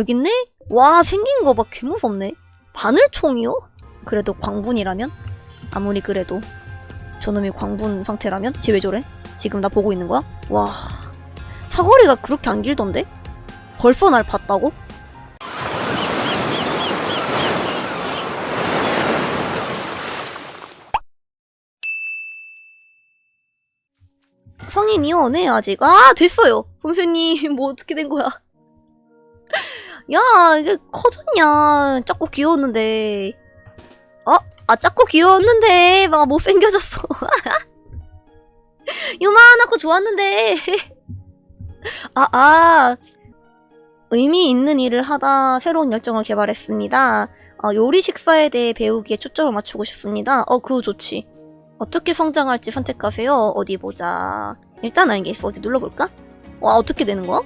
여기 있네? 와, 생긴 거 봐. 개무섭네. 바늘총이요? 그래도 광분이라면? 아무리 그래도. 저놈이 광분 상태라면? 쟤 왜 저래? 지금 나 보고 있는 거야? 와. 사거리가 그렇게 안 길던데? 벌써 날 봤다고? 성인이요? 네, 아직. 아, 됐어요. 선생님, 뭐 어떻게 된 거야? 야, 이게 커졌냐. 작고 귀여웠는데. 어? 아, 작고 귀여웠는데. 막 못생겨졌어. 요만하고 좋았는데. 아, 아. 의미 있는 일을 하다 새로운 열정을 개발했습니다. 어, 요리 식사에 대해 배우기에 초점을 맞추고 싶습니다. 어, 그거 좋지. 어떻게 성장할지 선택하세요. 어디 보자. 일단 알겠어. 어디 눌러볼까? 와, 어떻게 되는 거야?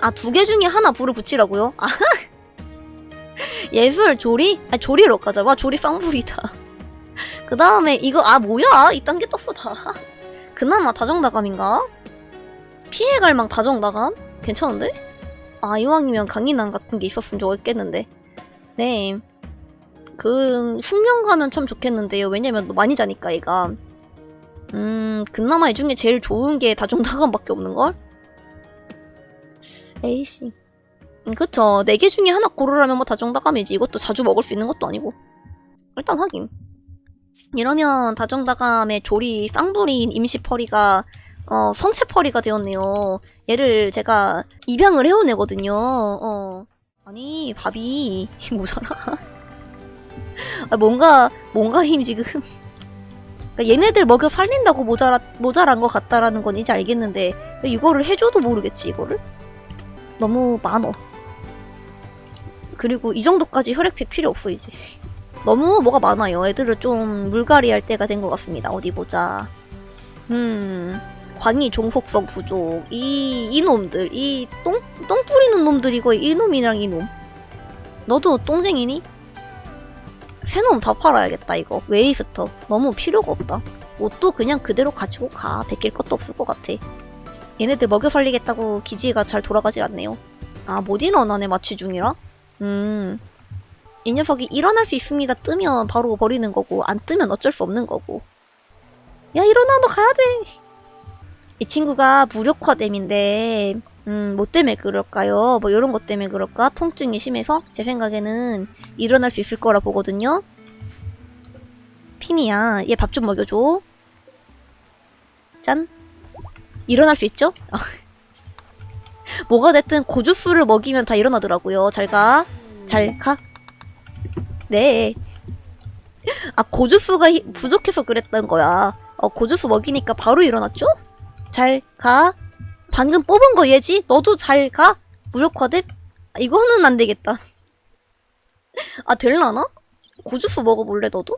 아, 두 개 중에 하나 불을 붙이라고요? 아, 예술, 조리? 아, 조리로 가자. 와, 조리 쌍불이다. 그 다음에 이거, 아, 뭐야? 이딴 게 떴어, 다. 그나마 다정다감인가? 피해갈망 다정다감? 괜찮은데? 아, 이왕이면 강인한 같은 게 있었으면 좋겠는데. 네. 그, 숙면 가면 참 좋겠는데요. 왜냐면 너 많이 자니까, 얘가. 음, 그나마 이 중에 제일 좋은 게 다정다감밖에 없는걸? 음, 그쵸. 네 개 중에 하나 고르라면 뭐 다 정다감이지. 이것도 자주 먹을 수 있는 것도 아니고. 일단 확인. 이러면 다정다감의 조리 쌍불인 임시퍼리가 어, 성체퍼리가 되었네요. 얘를 제가 입양을 해온 애거든요. 어. 아니, 밥이 모자라. 아, 뭔가, 뭔가 힘 지금. 그러니까 얘네들 먹여 살린다고 모자라, 모자란 것 같다라는 건 이제 알겠는데, 이거를 해줘도 모르겠지, 이거를? 너무 많어. 그리고 이 정도까지 혈액팩 필요 없어, 이제. 너무 뭐가 많아요. 애들을 좀 물갈이 할 때가 된 것 같습니다. 어디 보자. 음, 광희 종속성 부족. 이, 이놈들. 이 똥, 똥 뿌리는 놈들 이 거의 이놈이랑 이놈. 너도 똥쟁이니? 새놈 다 팔아야겠다, 이거. 웨이스터. 너무 필요가 없다. 옷도 그냥 그대로 가지고 가. 베낄 것도 없을 것 같아. 얘네들 먹여 살리겠다고 기지가 잘 돌아가질 않네요. 아, 못 일어나네, 마취 중이라? 음. 이 녀석이 일어날 수 있습니다. 뜨면 바로 버리는 거고, 안 뜨면 어쩔 수 없는 거고. 야, 일어나, 너 가야 돼! 이 친구가 무력화됨인데, 음, 뭐 때문에 그럴까요? 뭐 이런 것 때문에 그럴까? 통증이 심해서? 제 생각에는 일어날 수 있을 거라 보거든요? 피니야, 얘 밥 좀 먹여줘. 짠. 일어날 수 있죠? 뭐가 됐든 고주스를 먹이면 다 일어나더라고요. 잘 가. 잘 가. 네. 아, 고주스가 히- 부족해서 그랬던 거야. 어, 고주스 먹이니까 바로 일어났죠? 잘 가. 방금 뽑은 거 얘지? 너도 잘 가? 무력화됨? 아, 이거는 안 되겠다. 아, 될라나? 고주스 먹어볼래, 너도?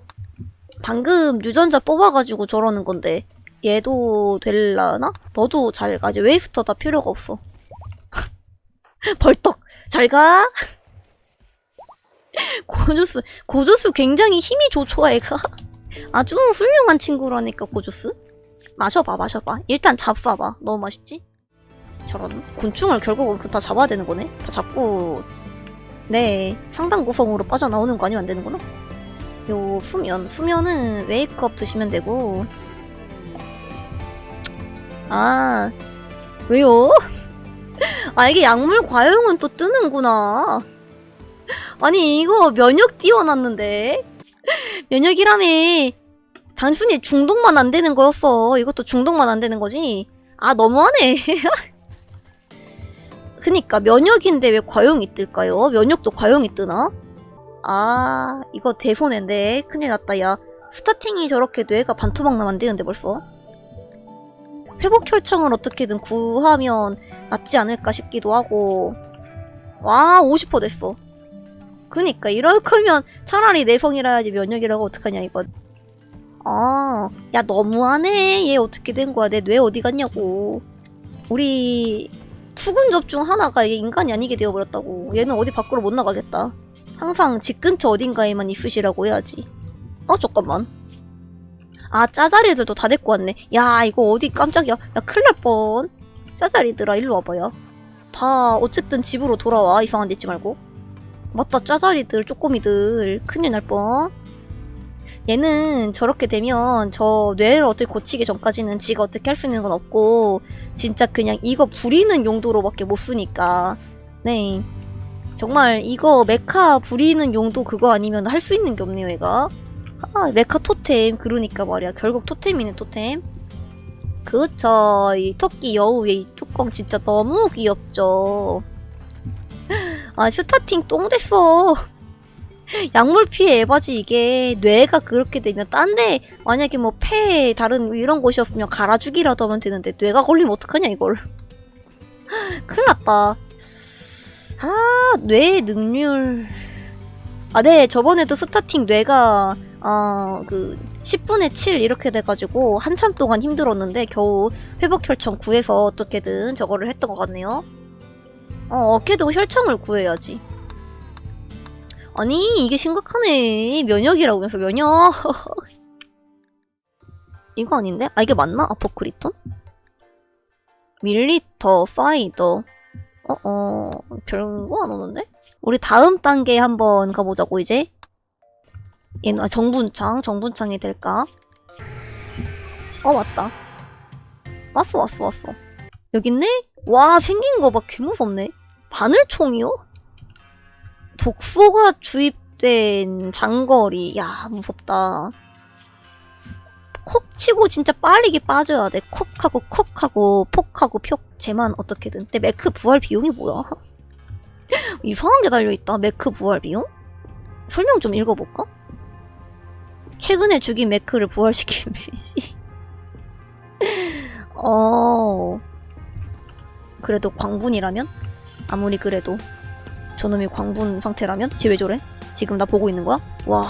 방금 유전자 뽑아가지고 저러는 건데. 얘도 될라나? 너도 잘 가지. 웨이스터 다 필요가 없어. 벌떡! 잘 가! 고주스, 고주스 굉장히 힘이 좋죠, 애가. 아주 훌륭한 친구라니까, 고주스. 마셔봐, 마셔봐. 일단 잡숴봐. 너무 맛있지? 저런 곤충을 결국은 그다 잡아야 되는 거네. 다 잡고 네 상당 구성으로 빠져나오는 거 아니면 안 되는구나. 요 수면 수면은 웨이크업 드시면 되고 아 왜요? 아 이게 약물 과용은 또 뜨는구나. 아니 이거 면역 띄워놨는데 면역이라며 단순히 중독만 안 되는 거였어. 이것도 중독만 안 되는 거지. 아 너무하네. 그니까 면역인데 왜 과용이 뜰까요? 면역도 과용이 뜨나? 아 이거 대손해인데 큰일 났다 야 스타팅이 저렇게 뇌가 반토막 나면 안 되는데 벌써 회복 혈청을 어떻게든 구하면 낫지 않을까 싶기도 하고 와 50% 됐어 그니까 이럴 거면 차라리 내성이라 해야지 면역이라고 어떡하냐 이거 아야 너무하네 얘 어떻게 된 거야 내 뇌 어디 갔냐고 우리 투군 접중 하나가 이게 인간이 아니게 되어버렸다고. 얘는 어디 밖으로 못 나가겠다. 항상 집 근처 어딘가에만 있으시라고 해야지. 어, 잠깐만. 아, 짜자리들도 다 데리고 왔네. 야, 이거 어디 깜짝이야. 야, 큰일 날 뻔. 짜자리들아, 일로 와봐요. 다 어쨌든 집으로 돌아와 이상한 데 있지 말고 맞다 짜자리들 쪼꼬미들 큰일 날 뻔. 얘는 저렇게 되면 저 뇌를 어떻게 고치기 전까지는 지가 어떻게 할 수 있는 건 없고 진짜 그냥 이거 부리는 용도로밖에 못 쓰니까 네 정말 이거 메카 부리는 용도 그거 아니면 할 수 있는 게 없네요 얘가 아 메카 토템. 그러니까 말이야. 결국 토템이네 토템. 그쵸. 이 토끼 여우의 이 뚜껑 진짜 너무 귀엽죠. 아 슈타팅 똥 됐어. 약물 피해 에바지 이게. 뇌가 그렇게 되면 딴 데 만약에 뭐 폐 다른 이런 곳이었으면 갈아주기라도 하면 되는데 뇌가 걸리면 어떡하냐 이걸. 큰일 났다. 아 뇌 능률. 아 네. 저번에도 스타팅 뇌가 아그 10분의 7 이렇게 돼가지고 한참 동안 힘들었는데 겨우 회복 혈청 구해서 어떻게든 저거를 했던 것 같네요 어 어깨도 혈청을 구해야지 아니 이게 심각하네 면역이라고 하면서 면역 이거 아닌데? 아 이게 맞나? 아포크리톤? 밀리터 사이더 어어 별거 안 오는데? 우리 다음 단계 한번 가보자고 이제 얘는 아, 정분창 정분창이 될까? 어 왔다 왔어 왔어 왔어 여기 있네? 와 생긴 거봐 개무섭네 바늘총이요? 독소가 주입된 장거리. 야, 무섭다. 콕 치고 진짜 빠르게 빠져야 돼. 콕하고 콕하고 폭하고 표. 쟤만 어떻게든. 근데 매크 부활 비용이 뭐야? 이상한 게 달려있다. 매크 부활 비용? 설명 좀 읽어볼까? 최근에 죽인 매크를 부활시키는 씨. 어. 그래도 광분이라면? 아무리 그래도. 저놈이 광분 상태라면? 쟤 왜 저래? 지금 나 보고 있는 거야? 와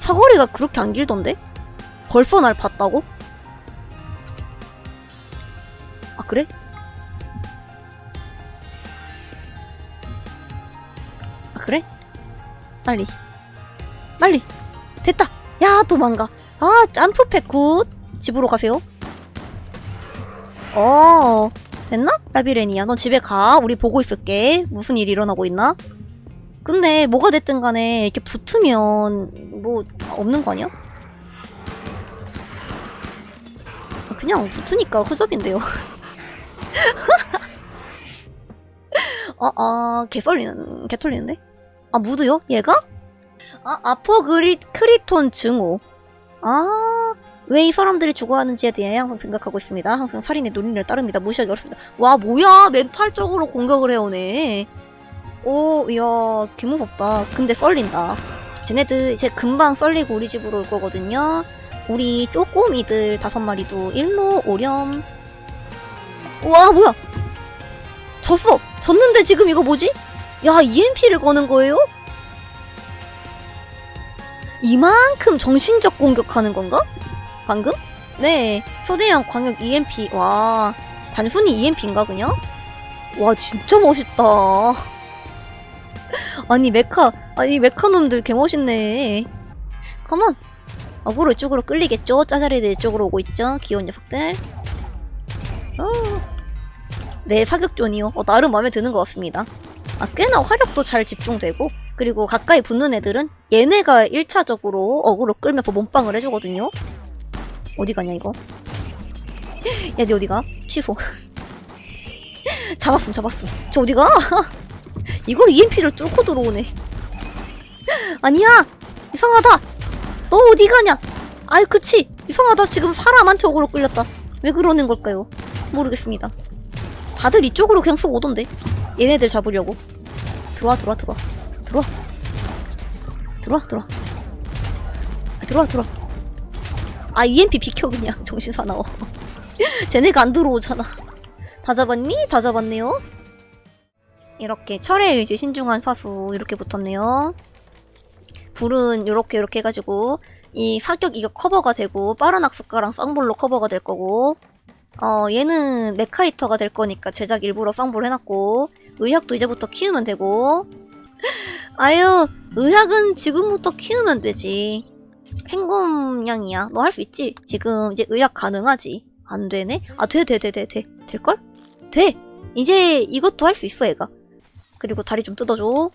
사거리가 그렇게 안 길던데? 벌써 날 봤다고? 아 그래? 아 그래? 빨리 빨리 도망가 아 점프팩 굿 집으로 가세요 어 됐나? 라비레니야 너 집에 가 우리 보고 있을게 무슨 일이 일어나고 있나? 근데 뭐가 됐든 간에 이렇게 붙으면 뭐 없는 거 아니야? 그냥 붙으니까 흐접인데요 아, 아, 개 썰리는, 개 털리는데? 아, 무드요? 얘가? 아, 아포그리, 크리톤 증오. 아, 왜 이 사람들이 죽어가는지에 대해 항상 생각하고 있습니다. 항상 살인의 논리를 따릅니다. 무시하기 어렵습니다. 와, 뭐야! 멘탈적으로 공격을 해오네. 오, 이야, 개무섭다. 근데 썰린다. 쟤네들 이제 금방 썰리고 우리 집으로 올 거거든요. 우리 쪼꼬미들 다섯 마리도 일로 오렴. 와, 뭐야! 졌어! 졌는데 지금 이거 뭐지? 야, EMP를 거는 거예요? 이만큼 정신적 공격하는 건가? 방금? 네, 초대형 광역 EMP. 와, 단순히 EMP인가 그냥? 와, 진짜 멋있다. 아니 메카, 아니 메카놈들 개멋있네. 컴온. 어그로 이쪽으로 끌리겠죠? 짜자리들 이쪽으로 오고 있죠? 귀여운 녀석들. 어. 네, 사격존이요. 어, 나름 마음에 드는 것 같습니다. 아, 꽤나 화력도 잘 집중되고, 그리고 가까이 붙는 애들은 얘네가 1차적으로 어그로 끌면서 몸빵을 해주거든요. 어디 가냐 이거? 야, 니 어디 가? 취소. 잡았음, 잡았음. 저 어디 가? 이걸 EMP를 뚫고 들어오네. 아니야! 이상하다! 너 어디 가냐? 아이, 그치! 이상하다. 지금 사람한테 어그로 끌렸다. 왜 그러는 걸까요? 모르겠습니다. 다들 이쪽으로 그냥 쑥 오던데. 얘네들 잡으려고. 들어와, 들어와, 들어와. 들어와. 들어와, 들어와. 아, 들어와, 들어와. 아, EMP 비켜, 그냥. 정신 사나워. 쟤네가 안 들어오잖아. 다 잡았니? 다 잡았네요. 이렇게 철의 의지 신중한 사수 이렇게 붙었네요. 불은 요렇게 요렇게 해가지고 이 사격 이거 커버가 되고 빠른 학습가랑 쌍불로 커버가 될 거고 어 얘는 메카이터가 될 거니까 제작 일부러 쌍불 해놨고 의학도 이제부터 키우면 되고 아유 의학은 지금부터 키우면 되지 펭귄 양이야 너 할 수 있지? 지금 이제 의학 가능하지 안 되네? 아 돼 돼 돼 돼 돼 될걸? 돼! 이제 이것도 할 수 있어 얘가 그리고 다리 좀 뜯어줘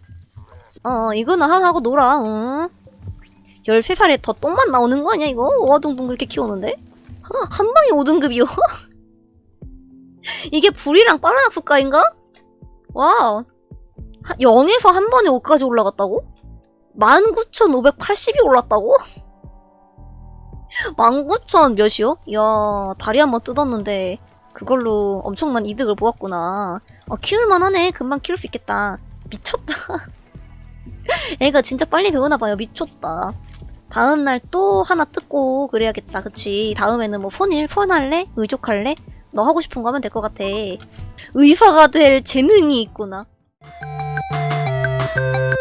어 이거는 하나 하고 놀아 응. 13살에 더 똥만 나오는 거 아니야 이거? 오화동동 그렇게 키우는데? 어, 한 방에 5등급이요? 이게 불이랑 빠른 학습가인가? 와우 0에서 한 번에 5까지 올라갔다고? 19,580이 올랐다고? 19,000 몇이요? 이야 다리 한 번 뜯었는데 그걸로 엄청난 이득을 보았구나 어, 키울만 하네 금방 키울 수 있겠다 미쳤다 애가 진짜 빨리 배우나봐요 미쳤다 다음날 또 하나 뜯고 그래야겠다 그치 다음에는 뭐 폰일 폰할래? 의족할래? 너 하고 싶은 거 하면 될 것 같아 의사가 될 재능이 있구나 Música